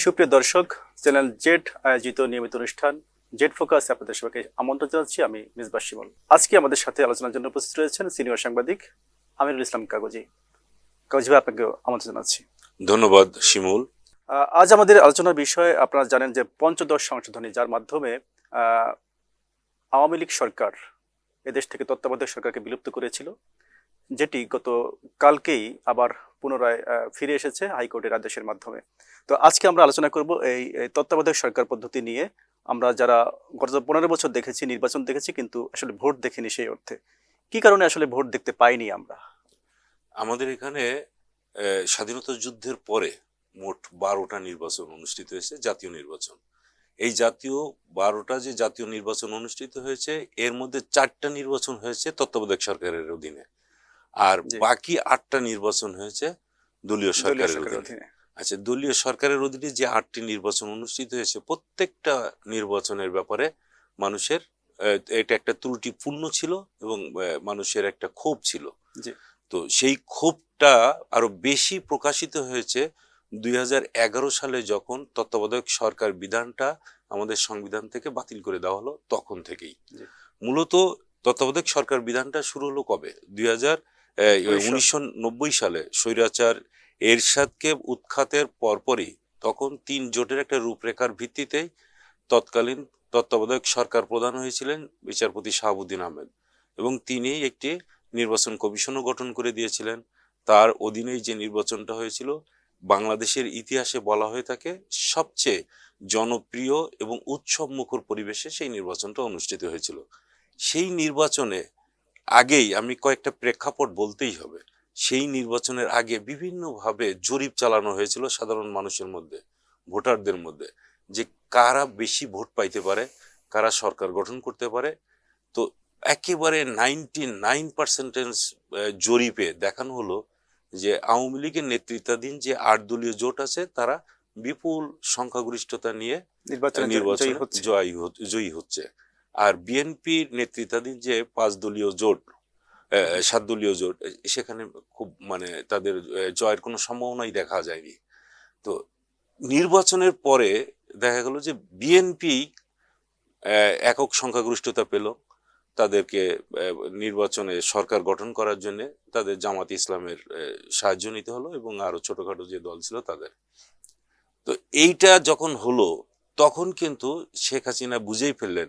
সুপ্রিয় দর্শক channel Z আয়োজিত নিয়মিত অনুষ্ঠান জেড ফোকাস আপনাদের সবাইকে আমন্ত্রণ জানাচ্ছি। আমি মিসবা শিমল। আজকে আমাদের সাথে আলোচনার জন্য উপস্থিত রয়েছেন সিনিয়র সাংবাদিক আমিরুল ইসলাম কাগজি। কাগজি ভাই আপনাকে আমন্ত্রণ জানাচ্ছি। ধন্যবাদ শিমুল। আজ আমাদের আলোচনার বিষয় আপনারা জানেন যে পঞ্চদশ সংশোধনী যার মাধ্যমে আওয়ামী লীগ সরকার এদেশ থেকে তত্ত্বাবধায়ক সরকারকে বিলুপ্ত করেছিল। যেটি গত কালকেই আবার পুনরায় ফিরে এসেছে হাইকোর্টের আদেশের মাধ্যমে। তো আজকে আমরা আলোচনা করব এই তত্ত্বাবধায়ক সরকার পদ্ধতি নিয়ে। আমরা যারা গত পনেরো বছর দেখেছি, নির্বাচন দেখেছি, কিন্তু আসলে ভোট দেখিনি সেই অর্থে। কি কারণে আসলে ভোট দেখতে পাইনি আমরা? আমাদের এখানে স্বাধীনতা যুদ্ধের পরে মোট বারোটা নির্বাচন অনুষ্ঠিত হয়েছে, জাতীয় নির্বাচন। এই জাতীয় বারোটা যে জাতীয় নির্বাচন অনুষ্ঠিত হয়েছে, এর মধ্যে চারটা নির্বাচন হয়েছে তত্ত্বাবধায়ক সরকারের অধীনে। আর বাকি আটটা নির্বাচন হয়েছে দলীয় সরকারের অধীনে। আচ্ছা দলীয় সরকারের অধীনে যে আটটি নির্বাচন অনুষ্ঠিত হয়েছে প্রত্যেকটা নির্বাচনের ব্যাপারে মানুষের এটা একটা ত্রুটিপূর্ণ ছিল এবং মানুষের একটা ক্ষোভ ছিল। তো সেই ক্ষোভটা আরও বেশি প্রকাশিত হয়েছে দুই হাজার এগারো সালে যখন তত্ত্বাবধায়ক সরকার বিধানটা আমাদের সংবিধান থেকে বাতিল করে দেওয়া হলো তখন থেকেই। মূলত তত্ত্বাবধায়ক সরকার বিধানটা শুরু হলো কবে? দুই হাজার উনিশশো নব্বই সালে স্বৈরাচার এরশাদকে উৎখাতের পরপরই তখন তিন জোটের একটা রূপরেখার ভিত্তিতেই তৎকালীন তত্ত্বাবধায়ক সরকার প্রধান হয়েছিলেন বিচারপতি শাহাবুদ্দিন আহমেদ এবং তিনি একটি নির্বাচন কমিশনও গঠন করে দিয়েছিলেন। তার অধীনেই যে নির্বাচনটা হয়েছিল বাংলাদেশের ইতিহাসে বলা হয়ে থাকে সবচেয়ে জনপ্রিয় এবং উৎসব মুখর পরিবেশে সেই নির্বাচনটা অনুষ্ঠিত হয়েছিল। সেই নির্বাচনে আগেই আমি কয়েকটা প্রেক্ষাপট বলতেই হবে। সেই নির্বাচনের আগে বিভিন্নভাবে জরিপ চালানো হয়েছিল সাধারণ মানুষের মধ্যে ভোটারদের মধ্যে যে কারা বেশি ভোট পাইতে পারে কারা সরকার গঠন করতে পারে। তো একেবারে নাইনটি নাইন পার্সেন্টেজ জরিপে দেখানো হলো যে আওয়ামী লীগের নেতৃত্বাধীন যে আট দলীয় জোট আছে তারা বিপুল সংখ্যাগরিষ্ঠতা নিয়ে নির্বাচন জয়ী হচ্ছে। জয়ী জয়ী হচ্ছে। আর বিএনপির নেতৃত্বাধীন যে পাঁচ দলীয় জোট সাত দলীয় জোট সেখানে খুব মানে তাদের জয়ের কোনো সম্ভাবনাই দেখা যায়নি। তো নির্বাচনের পরে দেখা গেল যে বিএনপি একক সংখ্যাগরিষ্ঠতা পেল। তাদেরকে নির্বাচনে সরকার গঠন করার জন্য তাদের জামাত ইসলামের সাহায্য নিতে হলো এবং আরও ছোটোখাটো যে দল ছিল তাদের। তো এইটা যখন হলো, তখন কিন্তু শেখ হাসিনা বুঝেই ফেললেন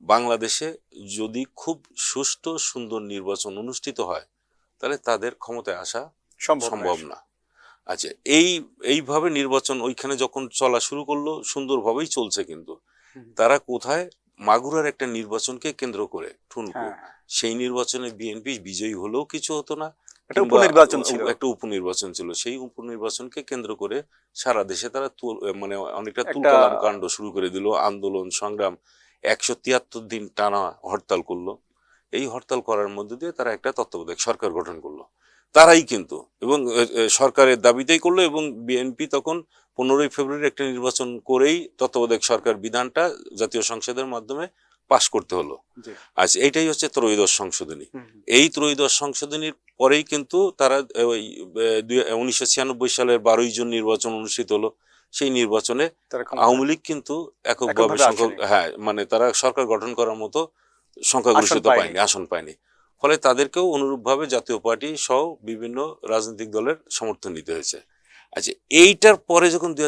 বাংলাদেশে যদি খুব সুষ্ঠু সুন্দর নির্বাচন অনুষ্ঠিত হয় তাহলে তাদের ক্ষমতায় আসা সম্ভব না। আচ্ছা এই এইভাবে নির্বাচন ওইখানে যখন চলা শুরু করল সুন্দরভাবেই চলছে কিন্তু। তারা কোথায়? মাগুরার একটা নির্বাচনকে কেন্দ্র করে ঠুনকু। হ্যাঁ। সেই নির্বাচনে বিএনপি বিজয়ী হলেও কিছু হতো না এটা কিংবা উপনির্বাচন ছিল। একটা উপনির্বাচন ছিল। সেই উপনির্বাচনকে কেন্দ্র করে সারা দেশে তারা মানে অনেকটা একটা- তুলকালাম কাণ্ড শুরু করে দিল আন্দোলন সংগ্রাম। একশো তিয়াত্তর দিন টানা হরতাল করল। এই হরতাল করার মধ্য দিয়ে তারা একটা তত্ত্বাবধায়ক সরকার গঠন করল। তারাই কিন্তু এবং সরকারের দাবিতেই করল এবং বিএনপি তখন পনেরোই ফেব্রুয়ারি একটা নির্বাচন করেই তত্ত্বাবধায়ক সরকার বিধানটা জাতীয় সংসদের মাধ্যমে পাশ করতে হলো। আচ্ছা এটাই হচ্ছে ত্রয়োদশ সংশোধনী। এই ত্রয়োদশ সংশোধনীর পরেই কিন্তু তারা ওই উনিশশো ছিয়ানব্বই সালের বারোই জুন নির্বাচন অনুষ্ঠিত হলো। সেই নির্বাচনে আওয়ামী লীগ কিন্তু এককভাবে সংখ্যক হ্যাঁ মানে তারা সরকার গঠন করার মতো সংখ্যাগরিষ্ঠতা পায়নি। আসন পায়নি। ফলে তাদেরকেও অনুরূপভাবে জাতীয় পার্টি সহ বিভিন্ন রাজনৈতিক দলের সমর্থন নিতে হয়েছে। আচ্ছা এইটার পরে যখন দুই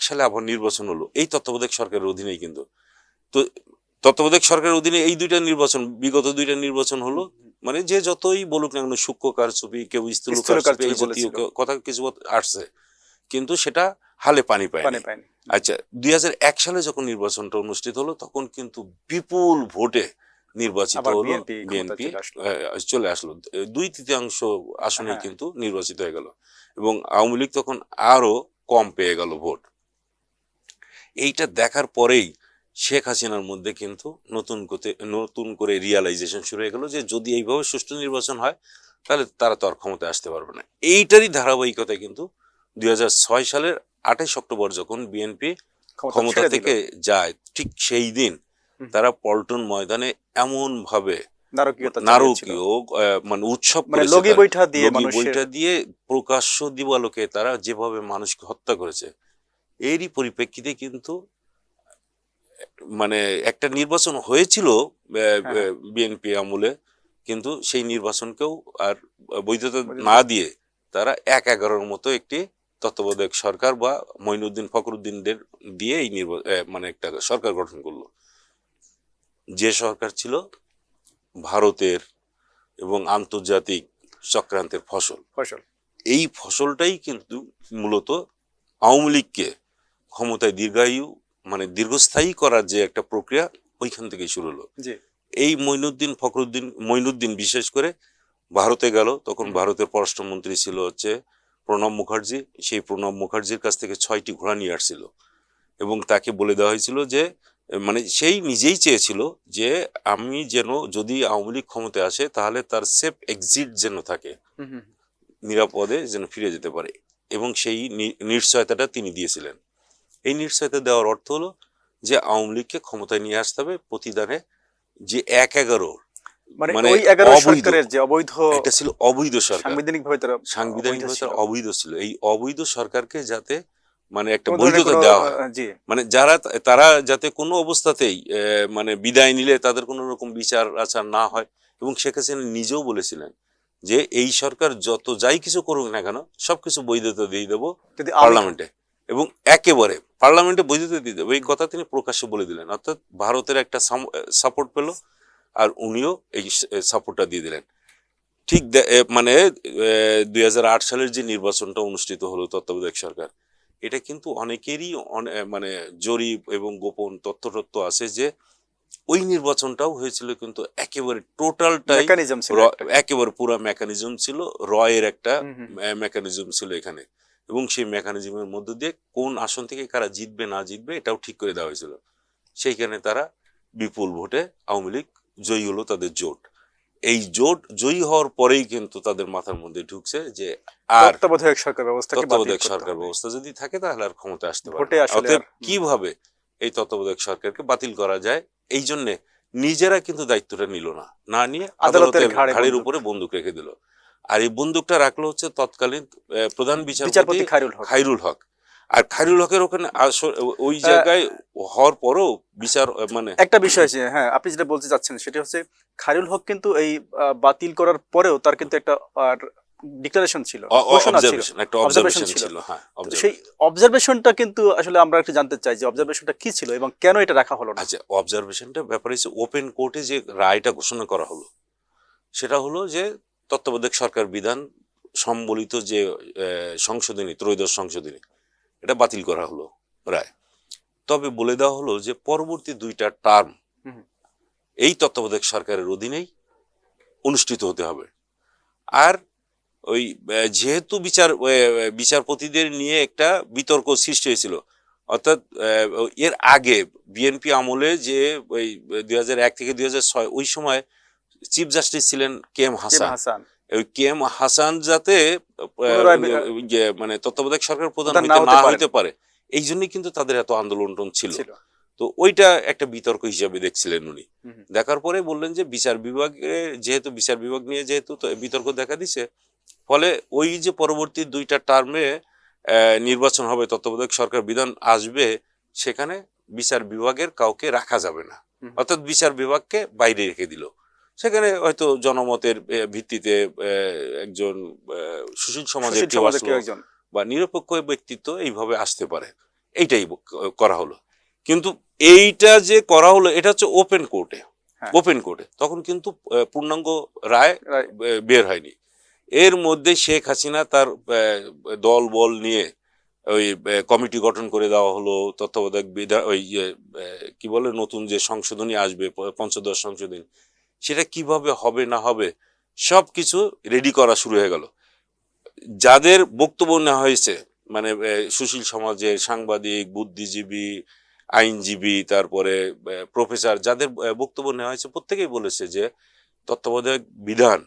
সালে আবার নির্বাচন হলো এই তত্ত্বাবধায়ক সরকারের অধীনেই কিন্তু তো তত্ত্বাবধায়ক সরকারের অধীনে এই দুইটা নির্বাচন বিগত দুইটা নির্বাচন হলো মানে যে যতই বলুক না কেন সূক্ষ্ম কারচুপি কেউ স্থূল স্থূল কারচুপি এই জাতীয় কথা কিছু আসছে। কিন্তু সেটা হালে পানি পানি পায়নি। আচ্ছা দুই হাজার এক সালে যখন নির্বাচনটা অনুষ্ঠিত হলো তখন কিন্তু বিপুল ভোটে নির্বাচিত হলো বিএনপি চলে আসলো। দুই তৃতীয়াংশ আসনে হ্যাঁ। কিন্তু নির্বাচিত হয়ে গেল এবং আওয়ামী লীগ তখন আরও কম পেয়ে গেল ভোট। এইটা দেখার পরেই শেখ হাসিনার মধ্যে কিন্তু নতুন করে নতুন করে রিয়ালাইজেশন শুরু হয়ে গেল যে যদি এইভাবে সুষ্ঠু নির্বাচন হয় তাহলে তারা তো আর ক্ষমতায় আসতে পারবে না। এইটারই ধারাবাহিকতা কিন্তু দুই হাজার ছয় সালের আঠাইশ অক্টোবর যখন বিএনপি ক্ষমতা থেকে যায় ঠিক সেই দিন তারা পল্টন ময়দানে এমন ভাবে নারকীয় মানে উৎসব মানে লগি বৈঠা দিয়ে প্রকাশ্য দিবালোকে তারা যেভাবে মানুষকে হত্যা করেছে এরই পরিপ্রেক্ষিতে কিন্তু মানে একটা নির্বাচন হয়েছিল হ্যাঁ। বিএনপি আমলে কিন্তু সেই নির্বাচনকেও আর বৈধতা- না দিয়ে তারা এক এগারোর মতো একটি তত্ত্বাবধায়ক সরকার বা মঈনুদ্দিন ফখরুদ্দিনদের দিয়ে এই মানে একটা সরকার গঠন করল। যে সরকার ছিল ভারতের এবং আন্তর্জাতিক চক্রান্তের ফসল। ফসল। এই ফসলটাই কিন্তু মূলত আওয়ামী লীগকে ক্ষমতায় দীর্ঘায়ু মানে দীর্ঘস্থায়ী করার যে একটা প্রক্রিয়া ওইখান থেকেই শুরু হলো। এই মঈনুদ্দিন ফখরুদ্দিন মঈনুদ্দিন বিশেষ করে ভারতে গেল তখন ভারতের পররাষ্ট্রমন্ত্রী ছিল হচ্ছে প্রণব মুখার্জি সেই প্রণব মুখার্জির কাছ থেকে ছয়টি ঘোড়া নিয়ে আসছিল। এবং তাকে বলে দেওয়া হয়েছিল যে মানে সেই নিজেই চেয়েছিল যে আমি যেন যদি আওয়ামী লীগ ক্ষমতায় আসে তাহলে তার সেফ এক্সিট যেন থাকে। হুম, হুম। নিরাপদে যেন ফিরে যেতে পারে। এবং সেই নিশ্চয়তাটা তিনি দিয়েছিলেন। এই নিশ্চয়তা দেওয়ার অর্থ হলো যে আওয়ামী লীগকে ক্ষমতায় নিয়ে আসতে হবে প্রতিদানে যে এক এগারো মানে মানে ওই এগারো অবৈধ। সরকারের যে অবৈধ এটা ছিল অবৈধ সরকার। তারা সাংবিধানিক অবৈধ ছিল। অবৈধ ছিল। এই অবৈধ সরকারকে যাতে মানে একটা বৈধতা দেওয়া হয়। মানে যারা তারা যাতে কোনো অবস্থাতেই মানে বিদায় নিলে তাদের কোনো রকম বিচার আচার না হয়। এবং শেখ হাসিনা নিজেও বলেছিলেন যে এই সরকার যত যাই কিছু করুক না কেন সবকিছু বৈধতা দিয়ে দেবো পার্লামেন্টে। এবং একেবারে পার্লামেন্টে বৈধতা দিয়ে দেবো। এই কথা তিনি প্রকাশ্যে বলে দিলেন। অর্থাৎ ভারতের একটা সাপোর্ট পেল। আর উনিও এই সাপোর্টটা দিয়ে দিলেন ঠিক মানে দুই সালের যে নির্বাচনটা অনুষ্ঠিত হলো তত্ত্বাবধায়ক সরকার এটা কিন্তু অনেকেরই মানে জরিপ এবং গোপন তথ্য তথ্য আছে যে ওই নির্বাচনটাও হয়েছিল কিন্তু একেবারে টোটালটাই একটা। একেবারে পুরো মেকানিজম ছিল রয়ের একটা। মেকানিজম ছিল এখানে এবং সেই মেকানিজমের মধ্য দিয়ে কোন আসন থেকে কারা জিতবে না জিতবে এটাও ঠিক করে দেওয়া হয়েছিল সেইখানে তারা বিপুল ভোটে আওয়ামী লীগ জয়ী হলো তাদের জোট। এই জোট জয়ী হওয়ার পরেই কিন্তু তাদের মাথার মধ্যে ঢুকছে যে আর তত্ত্বাবধায়ক সরকার ব্যবস্থাকে বাতিল তত্ত্বাবধায়ক সরকার ব্যবস্থা যদি থাকে তাহলে আর ক্ষমতা আসতে পারে অতএব কীভাবে এই তত্ত্বাবধায়ক সরকারকে বাতিল করা যায়? এই জন্যে নিজেরা কিন্তু দায়িত্বটা নিল না। না নিয়ে আদালতের ঘাড়ের উপরে বন্দুক রেখে দিল। আর এই বন্দুকটা রাখল হচ্ছে তৎকালীন প্রধান বিচারপতি খাইরুল হক। আর খাইরুল হকের ওখানে ওই জায়গায় হওয়ার পরও বিচার মানে একটা বিষয় আছে হ্যাঁ আপনি যেটা বলতে চাচ্ছেন সেটা হচ্ছে খায়রুল হক কিন্তু এই বাতিল করার পরেও তার কিন্তু একটা ডিক্লারেশন ছিল অবজারভেশন। সেই অবজারভেশনটা কিন্তু আসলে আমরা একটু জানতে চাই যে অবজারভেশনটা কি ছিল এবং কেন এটা রাখা হলো না আচ্ছা অবজারভেশনটা ব্যাপারে হচ্ছে ওপেন কোর্টে যে রায়টা ঘোষণা করা হলো সেটা হলো যে তত্ত্বাবধায়ক সরকার বিধান সম্বলিত যে সংশোধনী ত্রয়োদশ সংশোধনী এটা বাতিল করা হলো রায়। তবে বলে দেওয়া হলো যে পরবর্তী দুইটা টার্ম এই তত্ত্বাবধায়ক সরকারের অধীনেই অনুষ্ঠিত হতে হবে। আর ওই যেহেতু বিচার বিচারপতিদের নিয়ে একটা বিতর্ক সৃষ্টি হয়েছিল অর্থাৎ এর আগে বিএনপি আমলে যে ওই দুই এক থেকে দুই ছয় ওই সময় চিফ জাস্টিস ছিলেন K M Hasan. K M Hasan যাতে যে মানে তত্ত্বাবধায়ক সরকার প্রধান না হইতে পারে এই জন্যই কিন্তু তাদের এত আন্দোলন ছিল। ছিল। তো ওইটা একটা বিতর্ক হিসাবে দেখছিলেন উনি। দেখার পরে বললেন যে বিচার বিভাগে যেহেতু বিচার বিভাগ নিয়ে যেহেতু বিতর্ক দেখা দিছে ফলে ওই যে পরবর্তী দুইটা টার্মে নির্বাচন হবে তত্ত্বাবধায়ক সরকার বিধান আসবে সেখানে বিচার বিভাগের কাউকে রাখা যাবে না। অর্থাৎ বিচার বিভাগকে বাইরে রেখে দিল। সেখানে হয়তো জনমতের ভিত্তিতে একজন সুশীল সমাজের কেউ বা নিরপেক্ষ ব্যক্তিত্ব এইভাবে আসতে পারে। এইটাই করা হলো। কিন্তু এইটা যে করা হলো এটা হচ্ছে ওপেন কোর্টে। ওপেন কোর্টে তখন কিন্তু পূর্ণাঙ্গ রায় বের হয়নি। এর মধ্যে শেখ হাসিনা তার দল বল নিয়ে ওই কমিটি গঠন করে দেওয়া হলো তত্ত্বাবধায়ক বিধা ওই কি বলে নতুন যে সংশোধনী আসবে পঞ্চদশ সংশোধনী। সেটা কীভাবে হবে না হবে সব কিছু রেডি করা শুরু হয়ে গেল। যাদের বক্তব্য নেওয়া হয়েছে মানে সুশীল সমাজের সাংবাদিক বুদ্ধিজীবী আইনজীবী তারপরে প্রফেসর যাদের বক্তব্য নেওয়া হয়েছে প্রত্যেকেই বলেছে যে তত্ত্বাবধায়ক বিধান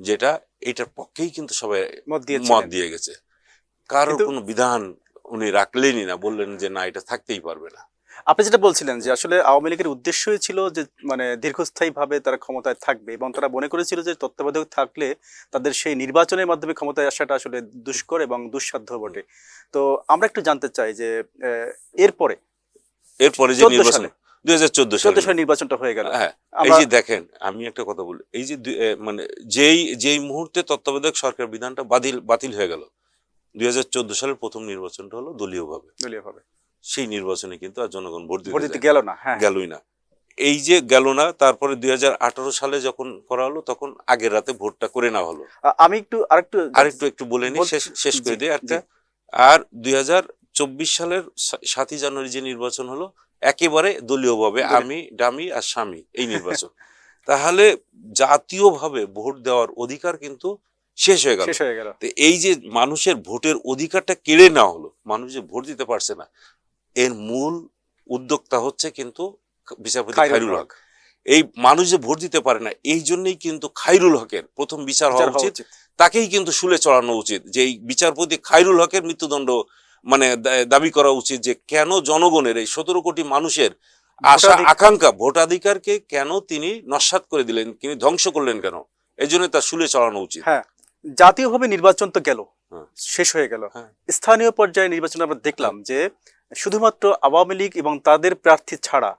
যেটা এটার পক্ষেই কিন্তু সবাই মত দিয়ে গেছে। কারোর কোনো বিধান উনি রাখলেনই না বললেন যে না এটা থাকতেই পারবে না। আপনি যেটা বলছিলেন যে আসলে আওয়ামী লীগের উদ্দেশ্যই ছিল যে মানে দীর্ঘস্থায়ীভাবে তারা ক্ষমতায় থাকবে এবং তারা মনে করেছিল যে তত্ত্বাবধায়ক থাকলে তাদের সেই নির্বাচনের মাধ্যমে ক্ষমতায় আসাটা আসলে দুষ্কর এবং দুঃসাধ্য বটে। তো আমরা একটু জানতে চাই যে এরপরে এরপরে যে নির্বাচন দুই হাজার চোদ্দ চোদ্দ সালে সালে নির্বাচনটা হয়ে গেল। হ্যাঁ এই যে দেখেন আমি একটা কথা বলি এই যে মানে যেই যেই মুহূর্তে তত্ত্বাবধায়ক সরকার বিধানটা বাতিল বাতিল হয়ে গেল দুই হাজার চোদ্দ সালের প্রথম নির্বাচনটা হলো দলীয়ভাবে। দলীয়ভাবে। সেই নির্বাচনে কিন্তু আর জনগণ ভোট দিতে গেল না হ্যাঁ। গেলই না। এই যে গেল না তারপরে দুই সালে যখন করা হলো তখন আগের রাতে ভোটটা করে নেওয়া হলো। আমি একটু আরেকটু আরেকটু একটু বলে নি শেষ শেষ করে দিই একটা। আর দুই সালের সাতই জানুয়ারি যে নির্বাচন হলো একেবারে দলীয়ভাবে দলীয়। আমি ডামি আর স্বামী এই নির্বাচন। তাহলে জাতীয়ভাবে ভোট দেওয়ার অধিকার কিন্তু শেষ হয়ে গেল। এই যে মানুষের ভোটের অধিকারটা কেড়ে নেওয়া হলো মানুষ যে ভোট দিতে পারছে না এর মূল উদ্যোক্তা হচ্ছে কিন্তু বিচারপতি খায়রুল হক। এই মানুষ যে ভোট দিতে পারে না এই জন্যই কিন্তু খায়রুল হকের প্রথম বিচার হওয়া উচিত। তাকেই কিন্তু শুলে চড়ানো উচিত যে এই বিচারপতি খায়রুল হকের মৃত্যুদণ্ড মানে দাবি করা উচিত যে কেন জনগণের এই সতেরো কোটি মানুষের আশা আকাঙ্ক্ষা ভোটাধিকারকে কেন তিনি নস্বাত করে দিলেন তিনি ধ্বংস করলেন কেন এই জন্য তার শুলে চড়ানো উচিত হ্যাঁ জাতীয়ভাবে নির্বাচন তো গেল হ্যাঁ। শেষ হয়ে গেল হ্যাঁ। স্থানীয় পর্যায়ে নির্বাচন আমরা দেখলাম যে শুধুমাত্র আওয়ামী লীগ এবং তাদের প্রার্থী ছাড়া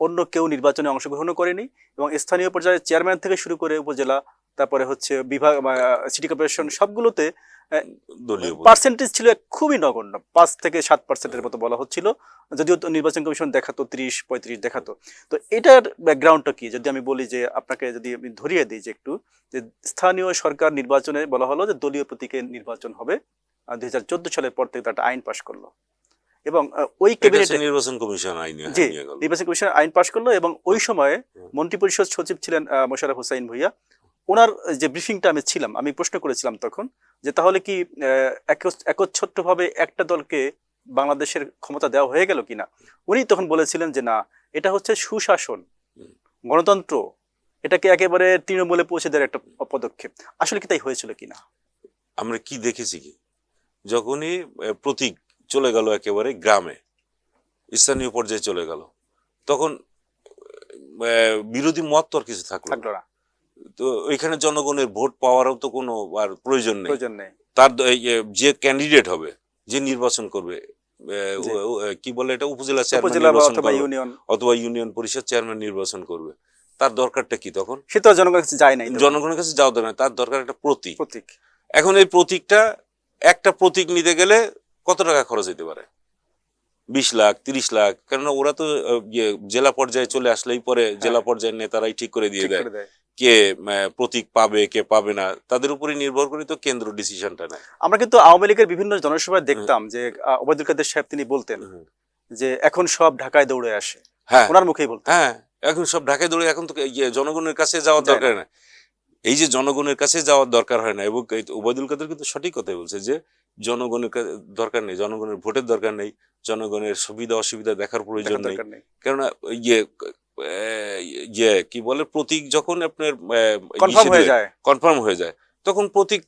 অন্য কেউ নির্বাচনে অংশগ্রহণ করেনি এবং স্থানীয় পর্যায়ে চেয়ারম্যান থেকে শুরু করে উপজেলা তারপরে হচ্ছে বিভাগ সিটি কর্পোরেশন সবগুলোতে পার্সেন্টেজ ছিল খুবই নগণ্য পাঁচ থেকে সাত পার্সেন্টের মতো বলা হচ্ছিল। যদিও নির্বাচন কমিশন দেখাতো ত্রিশ পঁয়ত্রিশ দেখাতো। তো এটার ব্যাকগ্রাউন্ডটা কি? যদি আমি বলি যে আপনাকে যদি আমি ধরিয়ে দিই যে একটু যে স্থানীয় সরকার নির্বাচনে বলা হলো যে দলীয় প্রতীকে নির্বাচন হবে দুই হাজার চোদ্দ সালের পর থেকে তারা আইন পাশ করল। এবং ওই ক্যাবিনেটে নির্বাচন কমিশন আইন জি নির্বাচন কমিশন আইন পাশ করল এবং ওই সময়ে হুম। মন্ত্রিপরিষদ সচিব ছিলেন আহ, মোশাররফ হোসাইন ভুইয়া। ওনার যে ব্রিফিংটা আমি ছিলাম আমি প্রশ্ন করেছিলাম তখন যে তাহলে কি একচ্ছত্রভাবে একটা দলকে বাংলাদেশের ক্ষমতা দেওয়া হয়ে গেল কিনা? উনি তখন বলেছিলেন যে না এটা হচ্ছে সুশাসন গণতন্ত্র এটাকে একেবারে তৃণমূলে পৌঁছে দেওয়ার একটা পদক্ষেপ। আসলে কি তাই হয়েছিল কিনা? আমরা কি দেখেছি কি? যখনই প্রতীক চলে গেল একেবারে গ্রামে স্থানীয় পর্যায়ে চলে গেল। তখন বিরোধী মত তো আর কিছু থাকল না। তো ওইখানে জনগণের ভোট পাওয়ারও তো কোনো আর প্রয়োজন নেই। প্রয়োজন নেই। তার যে ক্যান্ডিডেট হবে যে নির্বাচন করবে কি বলে এটা উপজেলা চেয়ারম্যান অথবা ইউনিয়ন পরিষদ চেয়ারম্যান নির্বাচন করবে। তার দরকারটা কি তখন? সে তো জনগণের কাছে যায় নাই। জনগণের কাছে যাওয়া দরকার তার দরকার একটা প্রতীক। প্রতীক। এখন এই প্রতীকটা একটা প্রতীক নিতে গেলে কত টাকা খরচ হতে পারে? বিশ লাখ তিরিশ লাখ কেননা ওরা তো ইয়ে, জেলা পর্যায়ে চলে আসলেই পরে জেলা পর্যায়ের নেতারাই ঠিক করে দিয়ে দেয় কে প্রতীক পাবে কে পাবে না তাদের উপরে নির্ভর করে তো কেন্দ্র ডিসিশনটা নেয়। আমরা কিন্তু আওয়ামী লীগের বিভিন্ন জনসভায় দেখতাম যে ওবায়দুল কাদের সাহেব তিনি বলতেন যে এখন সব ঢাকায় দৌড়ে আসে। হ্যাঁ। ওনার মুখেই বলতেন। হ্যাঁ এখন সব ঢাকায় দৌড়ে এখন তো ইয়ে জনগণের কাছে যাওয়ার দরকার না। এই যে জনগণের কাছে যাওয়ার দরকার হয় না এবং ওবায়দুল কাদের কিন্তু সঠিক কথাই বলছে যে জনগণের দরকার নেই জনগণের ভোটের দরকার নেই জনগণের সুবিধা অসুবিধা দেখার প্রয়োজন নেই। কেননা ইয়ে ইয়ে কি বলে প্রতীক যখন আপনার কনফার্ম হয়ে যায়। কনফার্ম হয়ে যায় তখন প্রতীক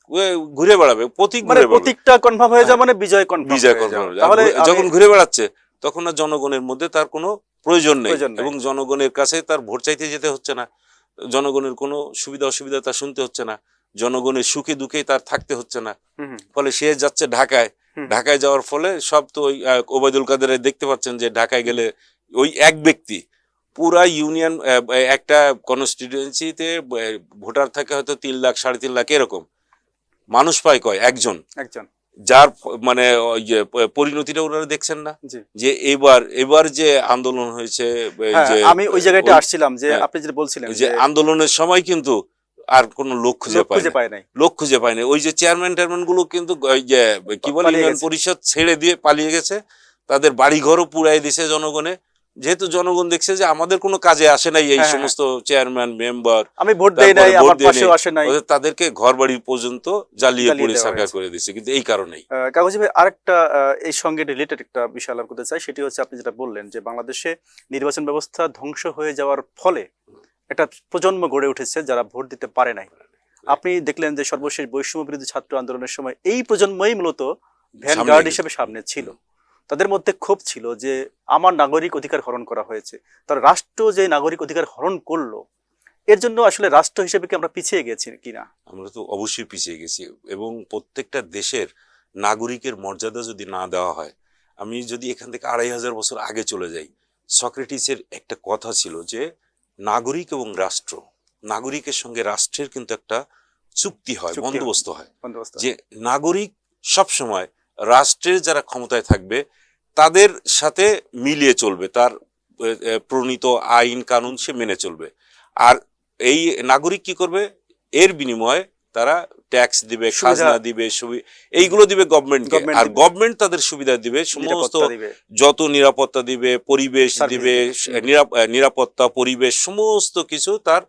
ঘুরে বেড়াবে প্রতীক মানে প্রতীকটা কনফার্ম হয়ে যায় মানে বিজয় কনফার্ম বিজয় কনফার্ম তাহলে যখন ঘুরে বেড়াচ্ছে তখন আর জনগণের মধ্যে তার কোনো প্রয়োজন নেই এবং জনগণের কাছে তার ভোট চাইতে যেতে হচ্ছে না। জনগণের কোনো সুবিধা অসুবিধা তা শুনতে হচ্ছে না। জনগণের সুখে দুঃখে তার থাকতে হচ্ছে না। ফলে সে যাচ্ছে ঢাকায়। ঢাকায় যাওয়ার ফলে সব তো ওই ওবায়দুল কাদের দেখতে পাচ্ছেন যে ঢাকায় গেলে ওই এক ব্যক্তি পুরা ইউনিয়ন একটা কনস্টিটুয়েন্সিতে ভোটার থাকে হয়তো তিন লাখ সাড়ে তিন লাখ এরকম। মানুষ পায় কয়? একজন। একজন। যার মানে পরিণতিটা ওনারা দেখছেন না? যে এবার এবার যে আন্দোলন হয়েছে হ্যাঁ, আমি ওই জায়গাটা আসছিলাম যে হ্যাঁ। আপনি যেটা বলছিলেন যে আন্দোলনের সময় কিন্তু আর কোনো লোক খুঁজে পায় খুঁজে পায় নাই। লোক খুঁজে পায় নাই। ওই যে চেয়ারম্যান টেয়ারম্যানগুলো কিন্তু কি বলে ইউনিয়ন পরিষদ ছেড়ে দিয়ে পালিয়ে গেছে। তাদের বাড়ি ঘরও পুরাই দিছে জনগণে। যেহেতু জনগণ দেখছে যে আমাদের কোনো কাজে আসে নাই এই হ্যাঁ, সমস্ত চেয়ারম্যান মেম্বার আমি ভোট দেই নাই আমার পাশেও আসে নাই। তাদেরকে ঘর বাড়ি পর্যন্ত জ্বালিয়ে পুড়ে দেওয়া করে দিচ্ছে কিন্তু এই কারণেই। কাগজি ভাই আরেকটা এই সঙ্গে রিলেটেড একটা বিষয় আলাপ করতে চাই সেটি হচ্ছে আপনি যেটা বললেন যে বাংলাদেশে নির্বাচন ব্যবস্থা ধ্বংস হয়ে যাওয়ার ফলে একটা প্রজন্ম গড়ে উঠেছে যারা ভোট দিতে পারে নাই। আপনি দেখলেন যে সর্বশেষ বৈষম্য বিরোধী ছাত্র আন্দোলনের সময় এই প্রজন্মই মূলত ভ্যানগার্ড। হিসেবে সামনে ছিল। তাদের মধ্যে ক্ষোভ ছিল যে আমার নাগরিক অধিকার হরণ করা হয়েছে। তার রাষ্ট্র যে নাগরিক অধিকার হরণ করল এর জন্য আসলে রাষ্ট্র হিসেবে কি আমরা পিছিয়ে গেছি কিনা? আমরা তো অবশ্যই পিছিয়ে গেছি এবং প্রত্যেকটা দেশের নাগরিকের মর্যাদা যদি না দেওয়া হয় আমি যদি এখান থেকে আড়াই হাজার বছর আগে চলে যাই সক্রেটিসের একটা কথা ছিল যে নাগরিক এবং রাষ্ট্র। নাগরিকের সঙ্গে রাষ্ট্রের কিন্তু একটা চুক্তি হয় বন্দোবস্ত হয়। যে নাগরিক সব সময় রাষ্ট্রের যারা ক্ষমতায় থাকবে তাদের সাথে মিলিয়ে চলবে তার প্রণীত আইন কানুন সে মেনে চলবে। আর এই নাগরিক কি করবে? এর বিনিময়ে তারা ট্যাক্স দিবে খাজনা দিবে এইগুলো দিবে গভর্নমেন্টকে আর গভর্নমেন্ট তাদের সুবিধা দিবে সমস্ত যত নিরাপত্তা দিবে পরিবেশ দিবে দিবে। নিরাপ- নিরাপত্তা পরিবেশ সমস্ত কিছু তার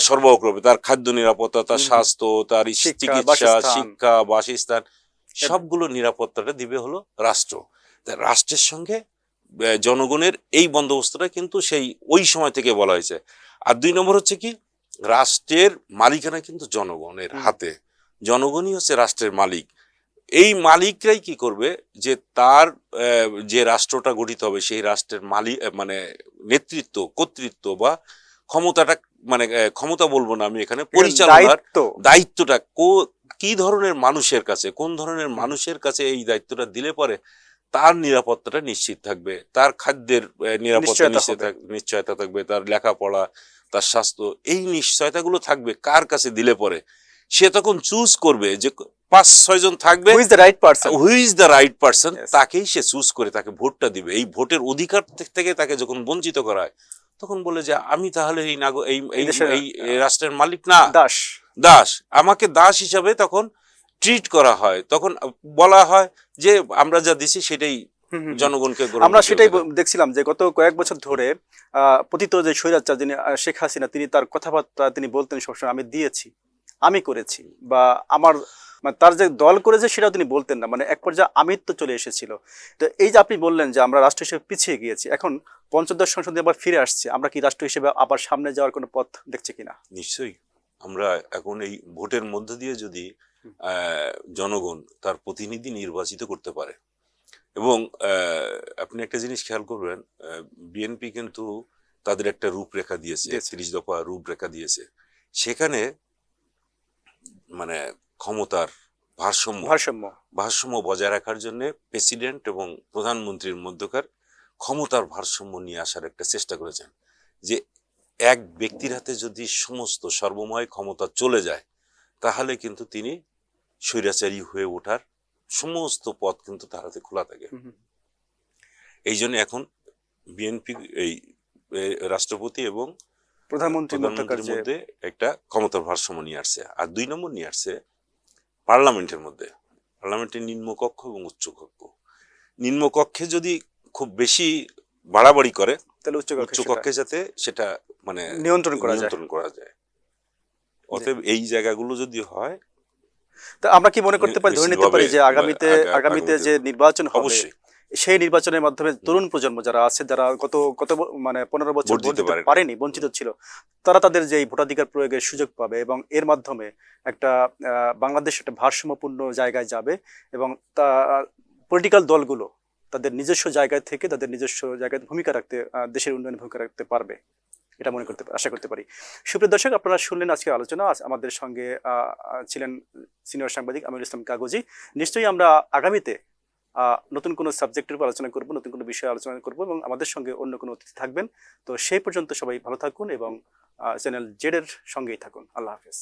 সরবরাহ করবে। তার খাদ্য নিরাপত্তা তার স্বাস্থ্য তার চিকিৎসা শিক্ষা বাসস্থান সবগুলো নিরাপত্তাটা দিবে হলো রাষ্ট্র। রাষ্ট্রের সঙ্গে জনগণের এই বন্দোবস্তটা কিন্তু সেই ওই সময় থেকে বলা হয়েছে। আর দুই নম্বর হচ্ছে কি? রাষ্ট্রের মালিকানা কিন্তু জনগণের হাতে। জনগণই হচ্ছে রাষ্ট্রের মালিক। এই মালিকরাই কি করবে? যে তার যে রাষ্ট্রটা গঠিত হবে সেই রাষ্ট্রের মালিক মানে নেতৃত্ব কর্তৃত্ব বা ক্ষমতাটা মানে ক্ষমতা বলব না আমি এখানে পরিচালনার দায়িত্ব। দায়িত্বটা কো- কি ধরনের মানুষের কাছে কোন ধরনের মানুষের কাছে এই দায়িত্বটা দিলে পরে তার নিরাপত্তাটা নিশ্চিত থাকবে? তার খাদ্যের নিরাপত্তা নিশ্চয়তা থাকবে তার লেখাপড়া তার স্বাস্থ্য এই নিশ্চয়তাগুলো থাকবে কার কাছে দিলে পরে? সে তখন চুজ করবে যে পাঁচ ছয় জন থাকবে। Who is the right person who is the right person তাকেই সে চুজ করে তাকে ভোটটা দিবে। এই ভোটের অধিকার থেকে তাকে যখন বঞ্চিত করা হয় তখন বলে যে আমি তাহলে এই নাগ এই এই রাষ্ট্রের মালিক না। দাস। দাস। আমাকে দাস হিসাবে তখন ট্রিট করা হয়। তখন বলা হয় যে আমরা যা দিছি সেটাই। জনগণকে আমরা সেটাই দেখছিলাম যে গত কয়েক বছর ধরে পতিত যে স্বৈরাচার যিনি শেখ হাসিনা তিনি তার কথাবার্তা তিনি বলতেন সবসময় আমি দিয়েছি আমি করেছি। বা আমার মানে তার যে দল করেছে সেটাও তিনি বলতেন না। মানে এক পর্যায়ে আমিত্ব চলে এসেছিল। তো এই যে আপনি বললেন যে আমরা রাষ্ট্র হিসেবে পিছিয়ে গিয়েছি এখন পঞ্চদশ সংসদে আবার ফিরে আসছে আমরা কি রাষ্ট্র হিসেবে আবার সামনে যাওয়ার কোনো পথ দেখছি কিনা? নিশ্চয়ই। আমরা এখন এই ভোটের মধ্যে দিয়ে যদি জনগণ তার প্রতিনিধি নির্বাচিত করতে পারে এবং আপনি একটা জিনিস খেয়াল করবেন বিএনপি কিন্তু তাদের একটা রূপরেখা দিয়েছে। তিরিশ দফা রূপরেখা দিয়েছে। সেখানে মানে ক্ষমতার ভারসাম্য ভারসাম্য। ভারসাম্য বজায় রাখার জন্য প্রেসিডেন্ট এবং প্রধানমন্ত্রীর মধ্যকার ক্ষমতার ভারসাম্য নিয়ে আসার একটা চেষ্টা করেছেন। যে এক ব্যক্তির হাতে যদি সমস্ত সর্বময় ক্ষমতা চলে যায় তাহলে কিন্তু তিনি স্বৈরাচারী হয়ে ওঠার সমস্ত পথ কিন্তু তার হাতে খোলা থাকে। এই জন্য এখন বিএনপি এই রাষ্ট্রপতি এবং প্রধানমন্ত্রীর মধ্যে একটা ক্ষমতার ভারসাম্য নিয়ে আসছে আর দুই নম্বর নিয়ে আসছে পার্লামেন্টের মধ্যে। পার্লামেন্টের নিম্নকক্ষ এবং উচ্চকক্ষ। নিম্নকক্ষে যদি খুব বেশি বাড়াবাড়ি করে তাহলে উচ্চ উচ্চ কক্ষে যাতে সেটা মানে নিয়ন্ত্রণ করা নিয়ন্ত্রণ করা যায়। অতএব এই জায়গাগুলো যদি হয় তা আমরা কি মনে করতে পারি? ধরে নিতে পারি যে আগামীতে আগামীতে যে নির্বাচন হবে সেই নির্বাচনের মাধ্যমে তরুণ প্রজন্ম যারা আছে যারা গত কত মানে পনেরো বছর ভোট দিতে পারেনি। বঞ্চিত ছিল তারা তাদের যে ভোটাধিকার প্রয়োগের সুযোগ পাবে এবং এর মাধ্যমে একটা আহ, বাংলাদেশ একটা ভারসাম্যপূর্ণ জায়গায় যাবে এবং তা পলিটিক্যাল দলগুলো তাদের নিজস্ব জায়গায় থেকে তাদের নিজস্ব জায়গায় ভূমিকা রাখতে দেশের উন্নয়নে ভূমিকা রাখতে পারবে। এটা মনে করতে আশা করতে পারি। সুপ্রিয় দর্শক, আপনারা শুনলেন আজকে আলোচনা। আমাদের সঙ্গে ছিলেন সিনিয়র সাংবাদিক আমির ইসলাম কাগজি। নিশ্চয়ই আমরা আগামীতে নতুন কোনো সাবজেক্টের উপর আলোচনা করব, নতুন কোনো বিষয়ে আলোচনা করব এবং আমাদের সঙ্গে অন্য কোনো অতিথি থাকবেন। তো সেই পর্যন্ত সবাই ভালো থাকুন এবং চ্যানেল জেডের সঙ্গেই থাকুন। আল্লাহ হাফেজ।